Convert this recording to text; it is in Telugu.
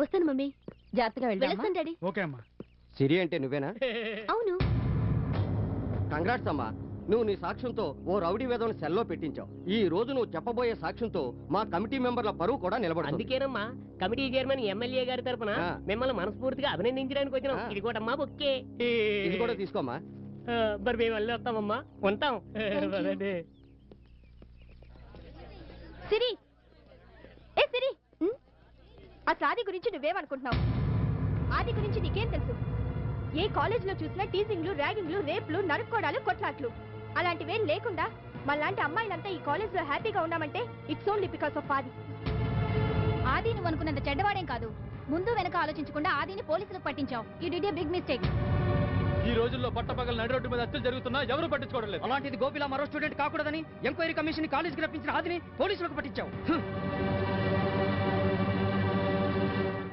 వస్తాను మమ్మీ. జాగ్రత్తగా వెళ్ళొస్తాను డాడీ. ఓకే అమ్మా. సిరి అంటే నువ్వేనా? అవును. కంగ్రాట్స్ అమ్మా. నువ్వు నీ సాక్ష్యంతో ఓ రౌడీ వేదం సెల్లో పెట్టించావు. ఈ రోజు నువ్వు చెప్పబోయే సాక్ష్యంతో మా కమిటీ మెంబర్ల పరువు కూడా నిలబడుతుంది. అందుకేనమ్మా కమిటీ చైర్మన్ ఎమ్మెల్యే గారి తరపున. మిమ్మల్ని మనస్ఫూర్తిగా అభినందించడానికి వచ్చినాం. ఇది కూడా అమ్మా బొక్కే ఇది కూడా తీసుకోమ్మా. మరి మేము వెళ్ళి వస్తామమ్మా. ఉంటాం. సిరి? అసలు ఆది గురించి నువ్వేమనుకుంటున్నావు? ఆది గురించి నీకేం తెలుసు? ఏ కాలేజ్లో చూసినా టీజింగ్లు ర్యాగింగ్లు రేప్లు నరుక్కోడాలు కొట్లాట్లు. అలాంటివేం లేకుండా మళ్ళాంటి అమ్మాయిలంతా ఈ కాలేజ్లో హ్యాపీగా ఉన్నామంటే ఇట్స్ ఓన్లీ బికాస్ ఆఫ్ ఆది. ఆది నువ్వు అనుకున్నంత చెడ్డవాడేం కాదు. ముందు వెనక ఆలోచించకుండా ఆదిని పోలీసులకు పట్టించావు. You did a big mistake ఈ రోజుల్లో పట్టపగల నడి రోడ్డు మీద హత్యలు జరుగుతున్నా ఎవరు పట్టించుకోవడం లేదు అలాంటిది గోపిలా మరో స్టూడెంట్ కాకూడదని ఎంక్వైరీ కమిషన్ కాలేజీకి రప్పించిన ఆదిని పోలీసులకు పట్టించావు.